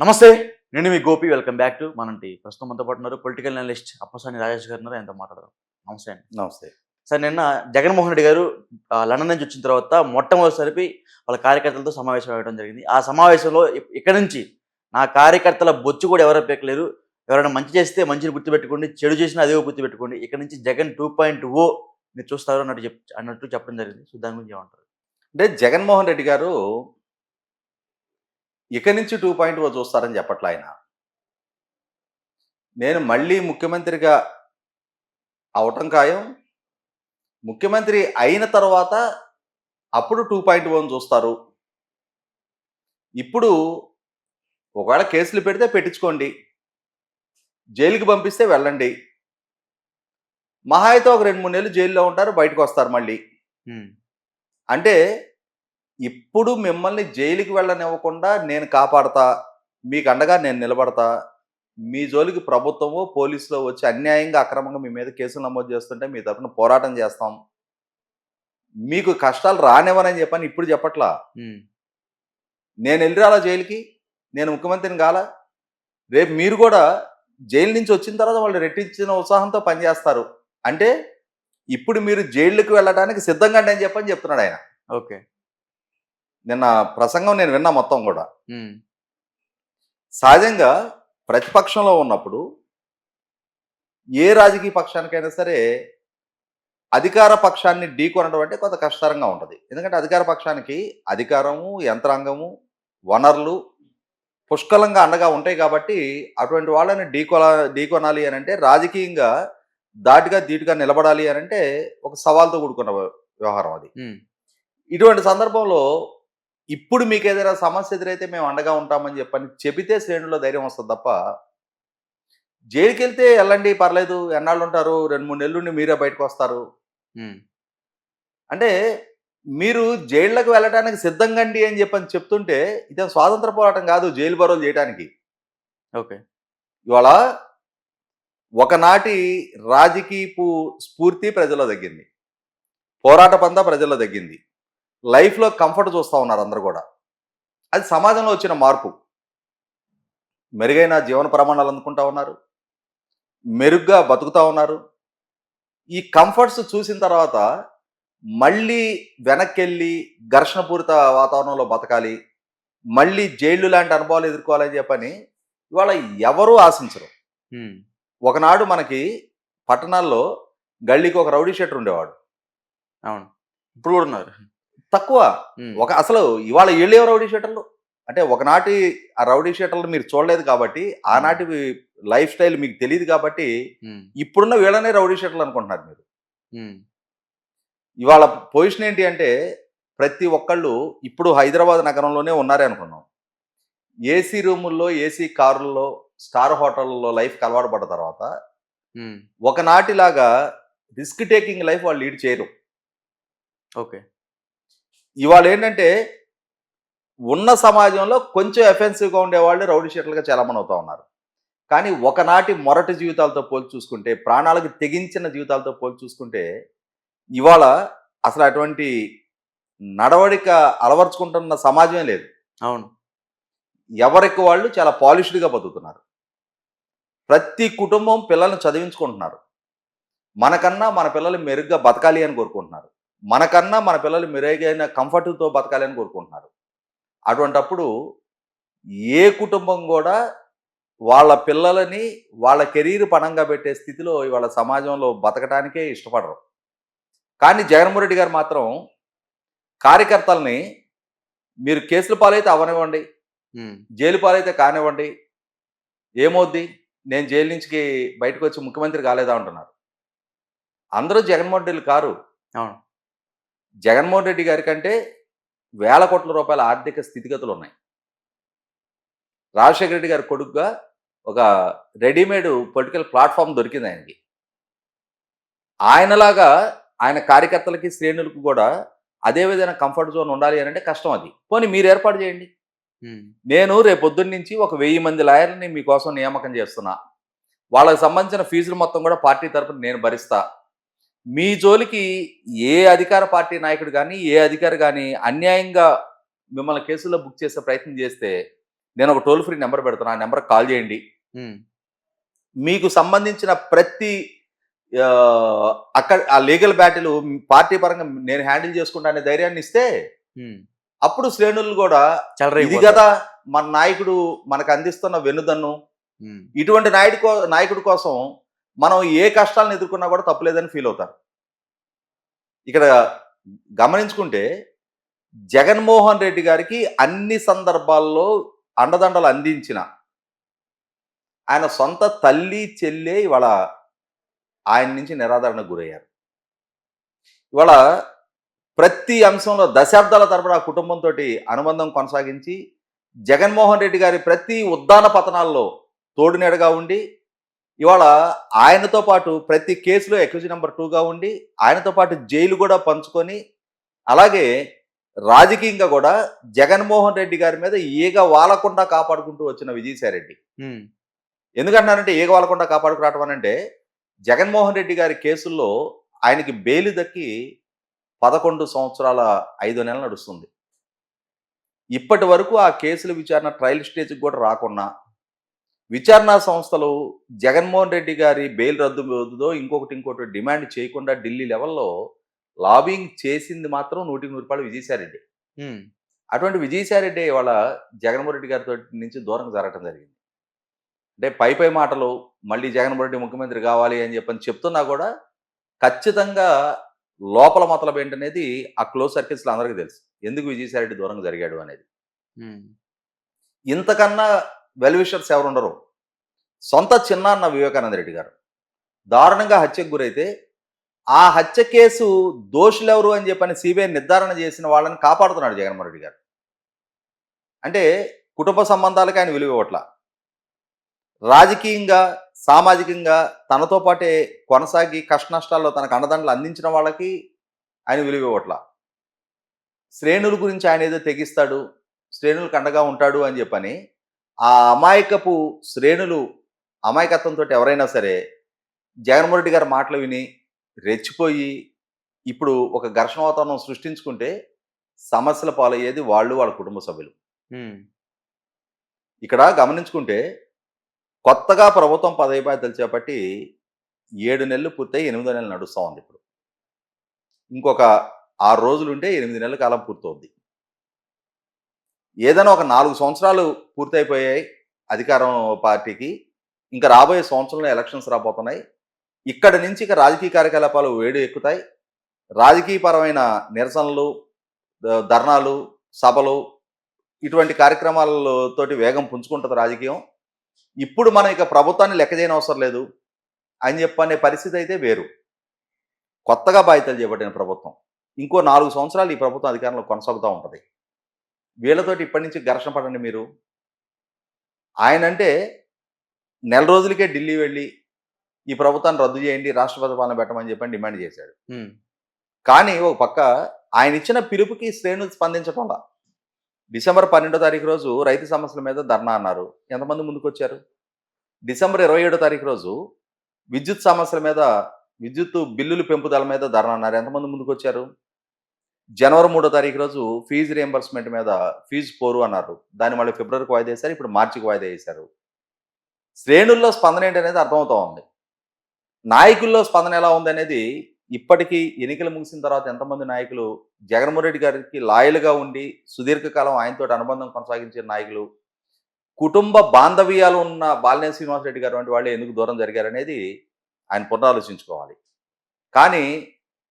నమస్తే నేను మీ గోపి. వెల్కమ్ బ్యాక్ టు మనంటి. ప్రస్తుతం మనతో పాటు ఉన్నారు పొలిటికల్ అనలిస్ట్ అప్పసాని రాజేష్ గారు ఉన్నారు. ఆయనతో మాట్లాడదాం. నమస్తే అండి. నమస్తే. సార్ నిన్న జగన్మోహన్ రెడ్డి గారు లండన్ నుంచి వచ్చిన తర్వాత మొట్టమొదటిసారి వాళ్ళ కార్యకర్తలతో సమావేశం అవ్వడం జరిగింది. ఆ సమావేశంలో ఇక్కడి నుంచి నా కార్యకర్తల బొచ్చు కూడా ఎవరు పెక్కలేరు ఎవరైనా మంచి చేస్తే మంచిని గుర్తుపెట్టుకోండి చెడు చేసినా అదే గుర్తుపెట్టుకోండి ఇక్కడ నుంచి జగన్ టూ పాయింట్ ఓ మీరు చూస్తారు అన్నట్టు చెప్ అన్నట్టు చెప్పడం జరిగింది. సో దాని గురించి ఏమంటారు? అంటే జగన్మోహన్ రెడ్డి గారు ఇక నుంచి టూ పాయింట్ ఓ చూస్తారని చెప్పట్లా ఆయన. నేను మళ్ళీ ముఖ్యమంత్రిగా అవటం ఖాయం. ముఖ్యమంత్రి అయిన తర్వాత అప్పుడు టూ పాయింట్ ఓని చూస్తారు. ఇప్పుడు ఒకవేళ కేసులు పెడితే పెట్టించుకోండి. జైలుకి పంపిస్తే వెళ్ళండి. మహా అయితే ఒక రెండు మూడు నెలలు జైల్లో ఉంటారు బయటకు వస్తారు మళ్ళీ. అంటే ఇప్పుడు మిమ్మల్ని జైలుకి వెళ్ళనివ్వకుండా నేను కాపాడతా మీకు అండగా నేను నిలబడతా మీ జోలికి ప్రభుత్వమో పోలీసులో వచ్చి అన్యాయంగా అక్రమంగా మీ మీద కేసులు నమోదు చేస్తుంటే మీ తరఫున పోరాటం చేస్తాం. మీకు కష్టాలు రానివ్వనని చెప్పని ఇప్పుడు చెప్పట్లా? నేను వెళ్ళిరాలా జైలుకి? నేను ముఖ్యమంత్రిని కాలా? రేపు మీరు కూడా జైలు నుంచి వచ్చిన తర్వాత వాళ్ళు రెట్టించిన ఉత్సాహంతో పనిచేస్తారు. అంటే ఇప్పుడు మీరు జైలుకి వెళ్ళడానికి సిద్ధంగా అండి అని చెప్పని చెప్తున్నాడు ఆయన. ఓకే. నిన్న ప్రసంగం నేను విన్నా మొత్తం కూడా. సహజంగా ప్రతిపక్షంలో ఉన్నప్పుడు ఏ రాజకీయ పక్షానికైనా సరే అధికార పక్షాన్ని ఢీకొనడం అంటే కొంత కష్టతరంగా ఉంటుంది. ఎందుకంటే అధికార పక్షానికి అధికారము యంత్రాంగము వనరులు పుష్కలంగా అండగా ఉంటాయి కాబట్టి అటువంటి వాళ్ళని ఢీకొల ఢీకొనాలి అని అంటే రాజకీయంగా దాటిగా ధీటుగా నిలబడాలి అని అంటే ఒక సవాల్తో కూడుకున్న వ్యవహారం అది. ఇటువంటి సందర్భంలో ఇప్పుడు మీకు ఏదైనా సమస్య ఎదురైతే మేము అండగా ఉంటామని చెప్పని చెబితే శ్రేణుల్లో ధైర్యం వస్తుంది తప్ప జైలుకి వెళ్తే వెళ్ళండి పర్లేదు ఎన్నాళ్ళు ఉంటారు రెండు మూడు నెలలు మీరే బయటకు వస్తారు అంటే మీరు జైళ్ళకు వెళ్ళడానికి సిద్ధంగండి అని చెప్పని చెప్తుంటే ఇదే స్వాతంత్ర పోరాటం కాదు జైలు బరోలు చేయడానికి ఓకే. ఇవాళ ఒకనాటి రాజకీయపు స్ఫూర్తి ప్రజల్లో తగ్గింది పోరాట పందా ప్రజల్లో తగ్గింది లైఫ్లో కంఫర్ట్ చూస్తూ ఉన్నారు అందరు కూడా. అది సమాజంలో వచ్చిన మార్పు. మెరుగైన జీవన ప్రమాణాలు అందుకుంటా ఉన్నారు. మెరుగ్గా బతుకుతా ఉన్నారు. ఈ కంఫర్ట్స్ చూసిన తర్వాత మళ్ళీ వెనక్కి ఘర్షణపూరిత వాతావరణంలో బతకాలి. మళ్ళీ జైళ్ళు లాంటి అనుభవాలు ఎదుర్కోవాలని చెప్పని ఇవాళ ఎవరూ ఆశించరు. ఒకనాడు మనకి పట్టణాల్లో గల్లీకి ఒక రౌడీ షెటర్ ఉండేవాడు. అవును. ఇప్పుడు కూడా ఉన్నారు. తక్కువ. ఒక అసలు ఇవాళ ఏళ్ళేవ రౌడీ షీటర్లు? అంటే ఒకనాటి ఆ రౌడీ షీటర్లు మీరు చూడలేదు కాబట్టి ఆనాటి లైఫ్ స్టైల్ మీకు తెలియదు కాబట్టి ఇప్పుడున్న వీళ్ళనే రౌడీ షీటర్లు అనుకుంటున్నారు మీరు. ఇవాళ పొజిషన్ ఏంటి అంటే ప్రతి ఒక్కళ్ళు ఇప్పుడు హైదరాబాద్ నగరంలోనే ఉన్నారే అనుకున్నాం. ఏసీ రూముల్లో ఏసీ కారుల్లో స్టార్ హోటల్లో లైఫ్ అలవాటు పడ్డ తర్వాత ఒకనాటిలాగా రిస్క్ టేకింగ్ లైఫ్ వాళ్ళు లీడ్ చేయరు. ఓకే. ఇవాళ ఏంటంటే ఉన్న సమాజంలో కొంచెం ఎఫెన్సివ్గా ఉండేవాళ్ళు రౌడీ షీటర్లుగా చాలామంది అవుతా ఉన్నారు. కానీ ఒకనాటి మొరటి జీవితాలతో పోల్చి చూసుకుంటే ప్రాణాలకు తెగించిన జీవితాలతో పోల్చి చూసుకుంటే ఇవాళ అసలు అటువంటి నడవడిక అలవర్చుకుంటున్న సమాజమే లేదు. అవును. ఎవరికి వాళ్ళు చాలా పాలిష్డ్గా బతుకుతున్నారు. ప్రతి కుటుంబం పిల్లల్ని చదివించుకుంటున్నారు. మనకన్నా మన పిల్లలు మెరుగ్గా బతకాలి అని కోరుకుంటున్నారు. మనకన్నా మన పిల్లలు మెరుగైన కంఫర్ట్తో బతకాలి అని కోరుకుంటున్నారు. అటువంటప్పుడు ఏ కుటుంబం కూడా వాళ్ళ పిల్లలని వాళ్ళ కెరీర్ పణంగా పెట్టే స్థితిలో ఇవాళ సమాజంలో బతకడానికే ఇష్టపడరు. కానీ జగన్మోహన్ రెడ్డి గారు మాత్రం కార్యకర్తల్ని మీరు కేసుల పాలైతే అవనివ్వండి జైలు పాలైతే కానివ్వండి ఏమవుద్ది? నేను జైలు నుంచి బయటకు వచ్చి ముఖ్యమంత్రి కాలేదా అంటున్నారు. అందరూ జగన్మోహన్ రెడ్డి కారు అవును. జగన్మోహన్ రెడ్డి గారి కంటే వేల కోట్ల రూపాయల ఆర్థిక స్థితిగతులు ఉన్నాయి రాజశేఖర రెడ్డి గారి కొడుకుగా ఒక రెడీమేడ్ పొలిటికల్ ప్లాట్ఫామ్ దొరికింది ఆయనకి. ఆయనలాగా ఆయన కార్యకర్తలకి శ్రేణులకు కూడా అదే విధంగా కంఫర్ట్ జోన్ ఉండాలి అని అంటే కష్టం అది. పోనీ మీరు ఏర్పాటు చేయండి. నేను రేపు పొద్దున్న నుంచి ఒక వెయ్యి మంది లాయర్ని మీకోసం నియామకం చేస్తున్నా. వాళ్ళకి సంబంధించిన ఫీజులు మొత్తం కూడా పార్టీ తరపున నేను భరిస్తా. మీ జోలికి ఏ అధికార పార్టీ నాయకుడు కానీ ఏ అధికారి కానీ అన్యాయంగా మిమ్మల్ని కేసులో బుక్ చేసే ప్రయత్నం చేస్తే నేను ఒక టోల్ ఫ్రీ నెంబర్ పెడతాను ఆ నెంబర్ కాల్ చేయండి మీకు సంబంధించిన ప్రతి అక్కడ ఆ లీగల్ బ్యాటిల్ పార్టీ పరంగా నేను హ్యాండిల్ చేసుకుంటా అనే ధైర్యాన్ని ఇస్తే. అప్పుడు శ్రేణులు కూడా ఇది. కదా మన నాయకుడు మనకు అందిస్తున్న వెన్నుదన్ను ఇటువంటి నాయుడు నాయకుడి కోసం మనం ఏ కష్టాలను ఎదుర్కొన్నా కూడా తప్పులేదని ఫీల్ అవుతారు. ఇక్కడ గమనించుకుంటే జగన్మోహన్ రెడ్డి గారికి అన్ని సందర్భాల్లో అండదండలు అందించిన ఆయన సొంత తల్లి చెల్లె ఇవాళ ఆయన నుంచి నిరాదరణకు గురయ్యారు. ఇవాళ ప్రతి అంశంలో దశాబ్దాల తరపున ఆ కుటుంబంతో అనుబంధం కొనసాగించి జగన్మోహన్ రెడ్డి గారి ప్రతి ఉద్దాన పతనాల్లో తోడునీడగా ఉండి ఇవాళ ఆయనతో పాటు ప్రతి కేసులో ఎక్యూజ్ నెంబర్ టూగా ఉండి ఆయనతో పాటు జైలు కూడా పంచుకొని అలాగే రాజకీయంగా కూడా జగన్మోహన్ రెడ్డి గారి మీద ఈగ వాలకుండా కాపాడుకుంటూ వచ్చిన విజయసాయిరెడ్డి ఉమ్, ఎందుకంటున్నానంటే ఈగ వాలకుండా కాపాడుకురావటం అని అంటే జగన్మోహన్ రెడ్డి గారి కేసుల్లో ఆయనకి బెయిల్ దక్కి పదకొండు సంవత్సరాల ఐదు నెలలు నడుస్తుంది. ఇప్పటి వరకు ఆ కేసుల విచారణ ట్రయల్ స్టేజ్కి కూడా రాకున్నా విచారణ సంస్థలు జగన్మోహన్ రెడ్డి గారి బెయిల్ రద్దు రద్దుదో ఇంకొకటి ఇంకొకటి డిమాండ్ చేయకుండా ఢిల్లీ లెవెల్లో లాబింగ్ చేసింది మాత్రం నూటికి నూరు రూపాయలు విజయసాయిరెడ్డి అటువంటి విజయసాయిరెడ్డి ఇవాళ జగన్మోహన్ రెడ్డి గారితో నుంచి దూరం జరగటం జరిగింది. అంటే పై పై మాటలు మళ్ళీ జగన్మోహన్ రెడ్డి ముఖ్యమంత్రి కావాలి అని చెప్పని చెప్తున్నా కూడా ఖచ్చితంగా లోపల మతలబ్ ఏంటనేది ఆ క్లోజ్ సర్కిల్స్లో అందరికీ తెలుసు. ఎందుకు విజయసాయిరెడ్డి దూరంగా జరిగాడు అనేది. ఇంతకన్నా వెల్విషర్స్ ఎవరు ఉండరు. సొంత చిన్నాన్న వివేకానంద రెడ్డి గారు. దారుణంగా హత్యకు గురైతే ఆ హత్య కేసు దోషులు ఎవరు అని చెప్పని సిబిఐ నిర్ధారణ చేసిన వాళ్ళని కాపాడుతున్నాడు జగన్మోహన్ రెడ్డి గారు. అంటే కుటుంబ సంబంధాలకు ఆయన విలువ ఇవ్వట్ల. రాజకీయంగా సామాజికంగా తనతో పాటే కొనసాగి కష్ట నష్టాల్లో తనకు అండదండలు అందించిన వాళ్ళకి ఆయన విలువ ఇవ్వట్ల. శ్రేణుల గురించి ఆయన ఏదో తెగిస్తాడు శ్రేణులకు అండగా ఉంటాడు అని చెప్పని ఆ అమాయకపు శ్రేణులు అమాయకత్వంతో ఎవరైనా సరే జగన్మోహన్ రెడ్డి గారి మాటలు విని రెచ్చిపోయి ఇప్పుడు ఒక ఘర్షణ వాతావరణం సృష్టించుకుంటే సమస్యల పాలయ్యేది వాళ్ళు వాళ్ళ కుటుంబ సభ్యులు. ఇక్కడ గమనించుకుంటే కొత్తగా ప్రభుత్వం పదవి బాధ్యతలు చేపట్టి ఏడు నెలలు పూర్తయి ఎనిమిదో నెలలు నడుస్తూ ఉంది ఇప్పుడు. ఇంకొక ఆరు రోజులు ఉంటే ఎనిమిది నెలల కాలం పూర్తవుద్ది. ఏదైనా ఒక నాలుగు సంవత్సరాలు పూర్తయిపోయాయి అధికారం పార్టీకి. ఇంకా రాబోయే సంవత్సరంలో ఎలక్షన్స్ రాబోతున్నాయి. ఇక్కడ నుంచి ఇక రాజకీయ కార్యకలాపాలు వేడి ఎక్కుతాయి. రాజకీయపరమైన నిరసనలు ధర్నాలు సభలు ఇటువంటి కార్యక్రమాలతోటి వేగం పుంజుకుంటుంది రాజకీయం. ఇప్పుడు మనం ఇక ప్రభుత్వాన్ని లెక్క చేయని అవసరం లేదు. అని చెప్పనే పరిస్థితి అయితే వేరు. కొత్తగా బాధ్యతలు చేపట్టిన ప్రభుత్వం. ఇంకో నాలుగు సంవత్సరాలు ఈ ప్రభుత్వం అధికారంలో కొనసాగుతూ ఉంటుంది. వీళ్ళతోటి ఇప్పటి నుంచి ఘర్షణ పడండి మీరు. ఆయన అంటే నెల రోజులకే ఢిల్లీ వెళ్ళి ఈ ప్రభుత్వాన్ని రద్దు చేయండి రాష్ట్రపతి పాలన పెట్టమని చెప్పని డిమాండ్ చేశాడు. కానీ ఒక పక్క ఆయన ఇచ్చిన పిలుపుకి శ్రేణులు స్పందించడం వల్ల డిసెంబర్ పన్నెండో తారీఖు రోజు రైతు సమస్యల మీద ధర్నా అన్నారు. ఎంతమంది ముందుకు వచ్చారు డిసెంబర్ ఇరవై ఏడో తారీఖు రోజు విద్యుత్ సమస్యల మీద విద్యుత్ బిల్లుల పెంపుదల మీద ధర్నా అన్నారు. ఎంతమంది ముందుకు వచ్చారు జనవరి మూడో తారీఖు రోజు ఫీజు రియంబర్స్మెంట్ మీద ఫీజు పోరు అన్నారు. దాన్ని మళ్ళీ ఫిబ్రవరికి వాయిదా వేశారు ఇప్పుడు మార్చికి వాయిదా వేశారు. శ్రేణుల్లో స్పందన ఏంటనేది అర్థమవుతా ఉంది. నాయకుల్లో స్పందన ఎలా ఉంది అనేది ఇప్పటికీ ఎన్నికలు ముగిసిన తర్వాత ఎంతమంది నాయకులు జగన్మోహన్ రెడ్డి గారికి లాయలుగా ఉండి సుదీర్ఘకాలం ఆయనతో అనుబంధం కొనసాగించిన నాయకులు కుటుంబ బాంధవ్యాలు ఉన్న బాలినేని శ్రీనివాసరెడ్డి గారు వంటి వాళ్ళు ఎందుకు దూరం జరిగారనేది ఆయన పునరాలోచించుకోవాలి. కానీ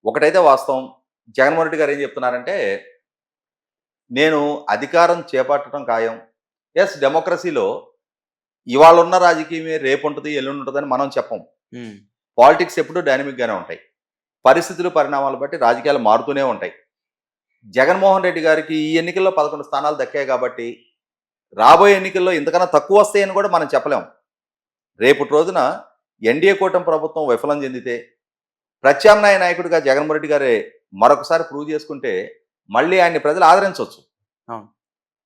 ఒకటైతే వాస్తవం జగన్మోహన్ రెడ్డి గారు ఏం చెప్తున్నారంటే నేను అధికారం చేపట్టడం ఖాయం. ఎస్ డెమోక్రసీలో ఇవాళ ఉన్న రాజకీయమే రేపు ఉంటుంది ఎల్లుండి ఉంటుందని మనం చెప్పం. పాలిటిక్స్ ఎప్పుడూ డైనమిక్గానే ఉంటాయి. పరిస్థితులు పరిణామాలు బట్టి రాజకీయాలు మారుతూనే ఉంటాయి. జగన్మోహన్ రెడ్డి గారికి ఈ ఎన్నికల్లో పదకొండు స్థానాలు దక్కాయి కాబట్టి రాబోయే ఎన్నికల్లో ఇంతకన్నా తక్కువ వస్తాయని కూడా మనం చెప్పలేం. రేపటి రోజున ఎన్డీఏ కూటమి ప్రభుత్వం విఫలం చెందితే ప్రత్యామ్నాయ నాయకుడిగా జగన్మోహన్ రెడ్డి గారే మరొకసారి ప్రూవ్ చేసుకుంటే మళ్ళీ ఆయన్ని ప్రజలు ఆదరించవచ్చు.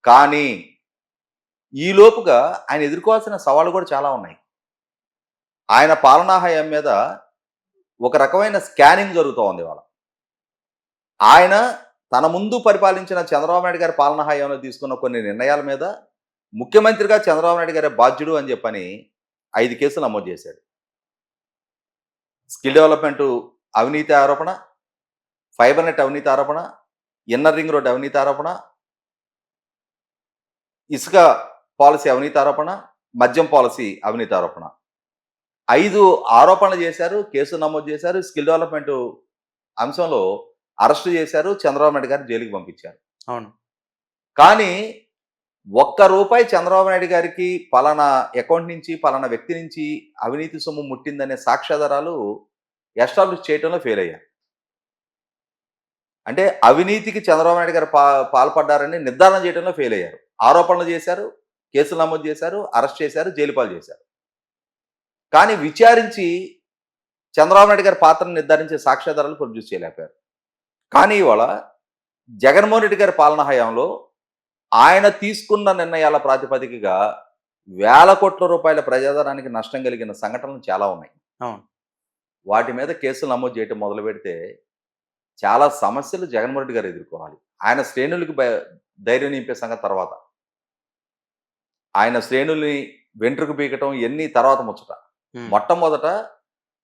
కానీ ఈ లోపుగా ఆయన ఎదుర్కోవాల్సిన సవాళ్ళు కూడా చాలా ఉన్నాయి. ఆయన పాలనా హయాం మీద ఒక రకమైన స్కానింగ్ జరుగుతూ ఉంది వాళ్ళ ఆయన తన ముందు పరిపాలించిన చంద్రబాబు నాయుడు గారి పాలనా హయాంలో తీసుకున్న కొన్ని నిర్ణయాల మీద ముఖ్యమంత్రిగా చంద్రబాబు నాయుడు గారే బాధ్యుడు అని చెప్పని ఐదు కేసులు నమోదు చేశాడు. స్కిల్ డెవలప్మెంట్ అవినీతి ఆరోపణ ఫైబర్ నెట్ అవినీతి ఆరోపణ ఇన్నర్ రింగ్ రోడ్ అవినీతి ఆరోపణ ఇసుక పాలసీ అవినీతి ఆరోపణ మద్యం పాలసీ అవినీతి ఆరోపణ. ఐదు ఆరోపణలు చేశారు కేసు నమోదు చేశారు స్కిల్ డెవలప్మెంట్ అంశంలో అరెస్ట్ చేశారు చంద్రబాబు నాయుడు గారిని జైలుకి పంపించారు. అవును. కానీ ఒక్క రూపాయి చంద్రబాబు నాయుడు గారికి పలానా అకౌంట్ నుంచి పలానా వ్యక్తి నుంచి అవినీతి సొమ్ము ముట్టిందనే సాక్ష్యాధారాలు ఎస్టాబ్లిష్ చేయడంలో ఫెయిల్ అయ్యారు. అంటే అవినీతికి చంద్రబాబు నాయుడు గారు పా పాల్పడ్డారని నిర్ధారణ చేయడంలో ఫెయిల్ అయ్యారు. ఆరోపణలు చేశారు కేసులు నమోదు చేశారు అరెస్ట్ చేశారు జైలు పాలు చేశారు. కానీ విచారించి చంద్రబాబు నాయుడు గారి పాత్రను నిర్ధారించే సాక్ష్యాధారాలు ప్రొడ్యూస్ చేయలేకపోయారు. కానీ ఇవాళ జగన్మోహన్ రెడ్డి గారి పాలన హయాంలో ఆయన తీసుకున్న నిర్ణయాల ప్రాతిపదికగా వేల కోట్ల రూపాయల ప్రజాధనానికి నష్టం కలిగిన సంఘటనలు చాలా ఉన్నాయి. వాటి మీద కేసులు నమోదు చేయటం మొదలు పెడితే చాలా సమస్యలు జగన్మోహన్ రెడ్డి గారు ఎదుర్కోవాలి. ఆయన శ్రేణులకి ధైర్యం నింపే సంగతి తర్వాత. ఆయన శ్రేణుల్ని వెంట్రుకు పీకటం ఎన్ని తర్వాత ముచ్చట. మొట్టమొదట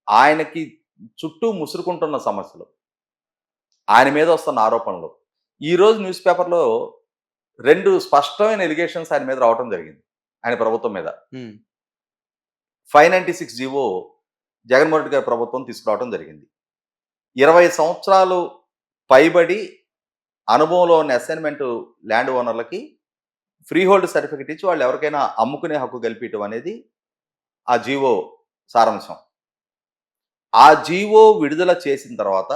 ఆయనకి చుట్టూ ముసురుకుంటున్న సమస్యలు. ఆయన మీద వస్తున్న ఆరోపణలు. ఈ రోజు న్యూస్ పేపర్లో రెండు స్పష్టమైన ఎలిగేషన్స్ ఆయన మీద రావటం జరిగింది. ఆయన ప్రభుత్వం మీద. Five ninety six GO Jaganmohan Reddy గారి ప్రభుత్వం తీసుకురావడం జరిగింది. ఇరవై సంవత్సరాలు పైబడి అనుభవంలో ఉన్న అసైన్మెంట్ ల్యాండ్ ఓనర్లకి ఫ్రీ హోల్డ్ సర్టిఫికెట్ ఇచ్చి వాళ్ళు ఎవరికైనా అమ్ముకునే హక్కు కల్పించడం అనేది ఆ జీవో సారాంశం. ఆ జీవో విడుదల చేసిన తర్వాత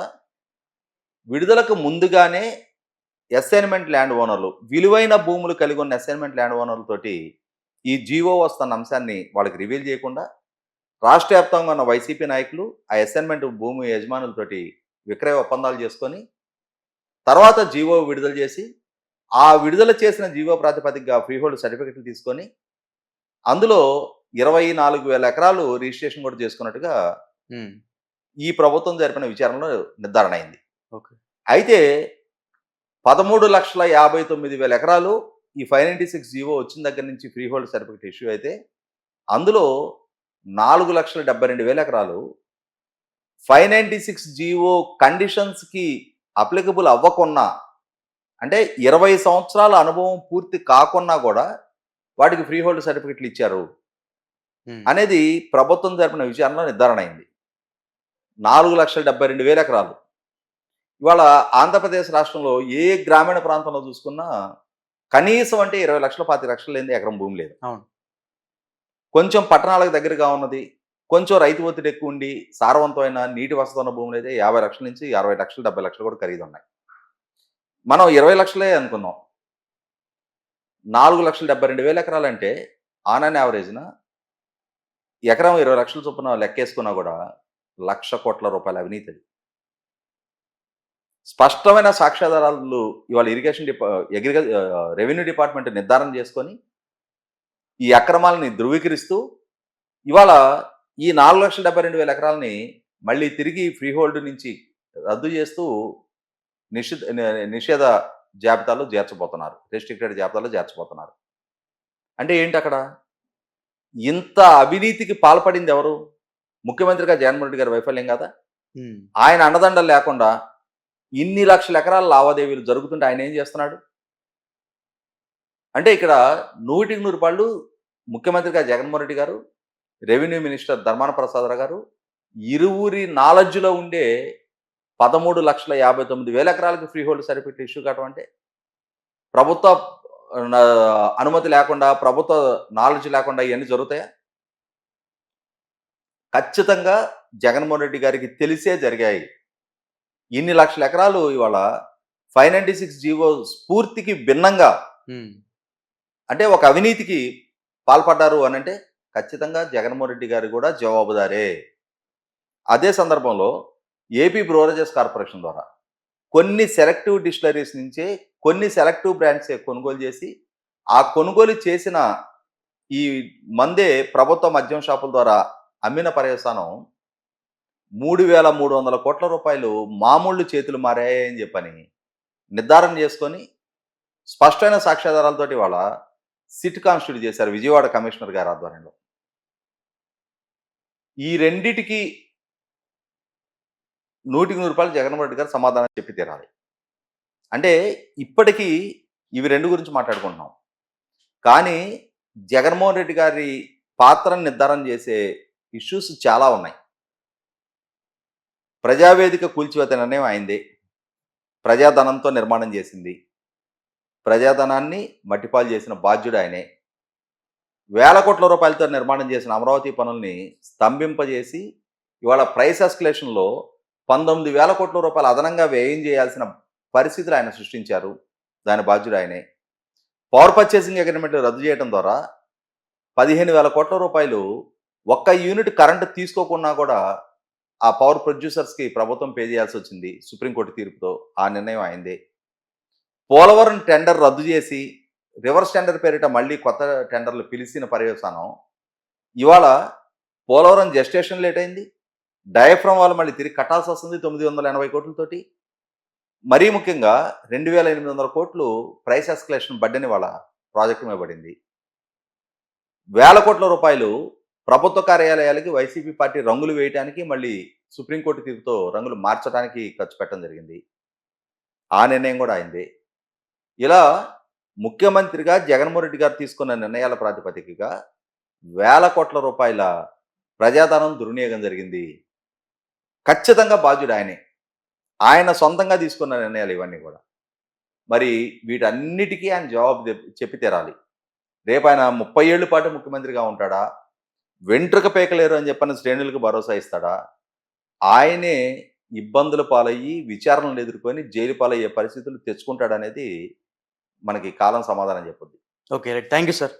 విడుదలకు ముందుగానే అసైన్మెంట్ ల్యాండ్ ఓనర్లు విలువైన భూములు కలిగి ఉన్న అసైన్మెంట్ ల్యాండ్ ఓనర్లతోటి ఈ జీవో వస్తున్న అంశాన్ని వాళ్ళకి రివీల్ చేయకుండా రాష్ట్ర వ్యాప్తంగా ఉన్న వైసీపీ నాయకులు ఆ అసైన్మెంట్ భూమి యజమానులతోటి విక్రయ ఒప్పందాలు చేసుకొని తర్వాత జీవో విడుదల చేసి ఆ విడుదల చేసిన జీవో ప్రాతిపదికగా ఫ్రీహోల్డ్ సర్టిఫికెట్లు తీసుకొని అందులో ఇరవై నాలుగు వేల ఎకరాలు రిజిస్ట్రేషన్ కూడా చేసుకున్నట్టుగా. ఈ ప్రభుత్వం జరిపిన విచారణలో నిర్ధారణ అయింది ఓకే అయితే పదమూడు లక్షల యాభై తొమ్మిది వేల ఎకరాలు ఈ ఫైవ్ నైంటీ సిక్స్ జీవో వచ్చిన దగ్గర నుంచి ఫ్రీ హోల్డ్ సర్టిఫికేట్ ఇష్యూ అయితే అందులో నాలుగు లక్షల డెబ్బై రెండు వేల ఎకరాలు five ninety six G O కండిషన్స్కి applicable అవ్వకున్నా అంటే ఇరవై సంవత్సరాల అనుభవం పూర్తి కాకున్నా కూడా వాటికి ఫ్రీ హోల్డ్ సర్టిఫికెట్లు ఇచ్చారు. అనేది ప్రభుత్వం జరిపిన విచారణలో నిర్ధారణ అయింది నాలుగు లక్షల డెబ్బై రెండు వేల ఎకరాలు ఇవాళ ఆంధ్రప్రదేశ్ రాష్ట్రంలో ఏ గ్రామీణ ప్రాంతంలో చూసుకున్నా కనీసం అంటే ఇరవై లక్షల పాతి లక్షలు లేని ఎకరం భూమి లేదు అవును. కొంచెం పట్టణాలకు దగ్గరగా ఉన్నది. కొంచెం రైతు ఒత్తిడి ఎక్కువ ఉండి సారవంతమైన నీటి వసతి ఉన్న భూములు అయితే యాభై లక్షల నుంచి అరవై లక్షలు డెబ్బై లక్షలు కూడా ఖరీదు ఉన్నాయి. మనం ఇరవై లక్షలే అనుకుందాం. నాలుగు లక్షల డెబ్బై రెండు వేల ఎకరాలంటే ఆన్ అండ్ యావరేజ్న ఎకరం ఇరవై లక్షల చొప్పున లెక్కేసుకున్నా కూడా లక్ష కోట్ల రూపాయల అవినీతి స్పష్టమైన సాక్ష్యాధారాలు ఇవాళ ఇరిగేషన్ డిపా అగ్రికల్చర్ రెవెన్యూ డిపార్ట్మెంట్ నిర్ధారణ చేసుకొని ఈ అక్రమాలని ధృవీకరిస్తూ ఇవాళ ఈ నాలుగు లక్షల డెబ్బై రెండు వేల ఎకరాలని మళ్ళీ తిరిగి ఫ్రీ హోల్డ్ నుంచి రద్దు చేస్తూ నిషేధ నిషేధ జాబితాలో చేర్చబోతున్నారు. రెస్ట్రిక్టెడ్ జాబితాలో చేర్చబోతున్నారు. అంటే ఏంటి అక్కడ? ఇంత అవినీతికి పాల్పడింది ఎవరు? ముఖ్యమంత్రిగా జగన్మోహన్ రెడ్డి గారి వైఫల్యం కదా. ఆయన అండదండలు లేకుండా ఇన్ని లక్షల ఎకరాల లావాదేవీలు జరుగుతుంటే ఆయన ఏం చేస్తున్నాడు? అంటే ఇక్కడ నూటికి నూరు పాళ్ళు ముఖ్యమంత్రిగా జగన్మోహన్ రెడ్డి గారు రెవెన్యూ మినిస్టర్ ధర్మాన ప్రసాదరావు గారు ఇరువురి నాలెడ్జ్లో ఉండే పదమూడు లక్షల యాభై తొమ్మిది వేల ఎకరాలకు ఫ్రీ హోల్డ్ సర్టిఫికెట్ ఇష్యూ కావటం అంటే ప్రభుత్వ అనుమతి లేకుండా ప్రభుత్వ నాలెడ్జ్ లేకుండా ఇవన్నీ జరుగుతాయా? ఖచ్చితంగా జగన్మోహన్ రెడ్డి గారికి తెలిసే జరిగాయి. ఇన్ని లక్షల ఎకరాలు ఇవాళ ఫైవ్ నైంటీ సిక్స్ జీవో స్ఫూర్తికి భిన్నంగా అంటే ఒక అవినీతికి పాల్పడ్డారు అని అంటే ఖచ్చితంగా జగన్మోహన్ రెడ్డి గారు కూడా జవాబుదారే. అదే సందర్భంలో ఏపీ బ్రోరేజెస్ కార్పొరేషన్ ద్వారా కొన్ని సెలెక్టివ్ డిస్టిలరీస్ నుంచే కొన్ని సెలెక్టివ్ బ్రాండ్సే కొనుగోలు చేసి ఆ కొనుగోలు చేసిన ఈ మందే ప్రభుత్వ మద్యం షాపుల ద్వారా అమ్మిన పర్యవసానం మూడు వేల మూడు వందల కోట్ల రూపాయలు మామూళ్ళు చేతులు మారాయని చెప్పని నిర్ధారణ చేసుకొని స్పష్టమైన సాక్ష్యాధారాలతోటి వాళ్ళ సిట్ కాన్స్టిట్యూట్ చేశారు విజయవాడ కమిషనర్ గారి ఆధ్వర్యంలో. ఈ రెండిటికి నూటికి నూరు రూపాయలు జగన్మోహన్ రెడ్డి గారు సమాధానం చెప్పి తీరాలి. అంటే ఇప్పటికీ ఇవి రెండు గురించి మాట్లాడుకుంటున్నాం. కానీ జగన్మోహన్ రెడ్డి గారి పాత్రను నిర్ధారణ చేసే ఇష్యూస్ చాలా ఉన్నాయి. ప్రజావేదిక కూల్చివేత నిర్ణయం అయింది. ప్రజాధనంతో నిర్మాణం చేసింది. ప్రజాధనాన్ని మట్టిపాలు చేసిన బాధ్యుడు ఆయనే. వేల కోట్ల రూపాయలతో నిర్మాణం చేసిన అమరావతి పనుల్ని స్తంభింపజేసి ఇవాళ ప్రైస్ ఎస్కలేషన్లో పంతొమ్మిది వేల కోట్ల రూపాయలు అదనంగా వ్యయం చేయాల్సిన పరిస్థితులు ఆయన సృష్టించారు. దాని బాధ్యుడు ఆయనే. పవర్ పర్చేసింగ్ అగ్రిమెంట్ రద్దు చేయడం ద్వారా పదిహేను వేల కోట్ల రూపాయలు ఒక్క యూనిట్ కరెంటు తీసుకోకున్నా కూడా ఆ పవర్ ప్రొడ్యూసర్స్కి ప్రభుత్వం పే చేయాల్సి వచ్చింది సుప్రీంకోర్టు తీర్పుతో. ఆ నిర్ణయం అయింది పోలవరం టెండర్ రద్దు చేసి రివర్స్ టెండర్ పేరిట మళ్ళీ కొత్త టెండర్లు పిలిచిన పర్యవసానం ఇవాళ పోలవరం జస్టేషన్ లేట్ అయింది. డయాఫ్రమ్ వాళ్ళు మళ్ళీ తిరిగి కట్టాల్సి వస్తుంది తొమ్మిది వందల ఎనభై కోట్లతోటి. మరీ ముఖ్యంగా రెండు వేల ఎనిమిది వందల కోట్లు ప్రైస్ ఎస్కలేషన్ బడ్డని వాళ్ళ ప్రాజెక్టు మీద పడింది. వేల కోట్ల రూపాయలు ప్రభుత్వ కార్యాలయాలకి వైసీపీ పార్టీ రంగులు వేయటానికి మళ్ళీ సుప్రీంకోర్టు తీర్పుతో రంగులు మార్చడానికి ఖర్చు పెట్టడం జరిగింది. ఆ నిర్ణయం కూడా అయింది. ఇలా ముఖ్యమంత్రిగా జగన్మోహన్ రెడ్డి గారు తీసుకున్న నిర్ణయాల ప్రాతిపదికగా వేల కోట్ల రూపాయల ప్రజాధనం దుర్వినియోగం జరిగింది. ఖచ్చితంగా బాధ్యుడు ఆయనే. ఆయన సొంతంగా తీసుకున్న నిర్ణయాలు ఇవన్నీ కూడా. మరి వీటన్నిటికీ ఆయన జవాబు చెప్పి తీరాలి. రేపు ఆయన ముప్పై ఏళ్ళ పాటు ముఖ్యమంత్రిగా ఉంటాడా? వెంట్రుక పేకలేరు అని చెప్పని శ్రేణులకు భరోసా ఇస్తాడా? ఆయనే ఇబ్బందుల పాలయ్యి విచారణలు ఎదుర్కొని జైలు పాలయ్యే పరిస్థితులు తెచ్చుకుంటాడనేది మనకి కాలం సమాధానం చెప్పుద్ది. Okay right. Thank you sir.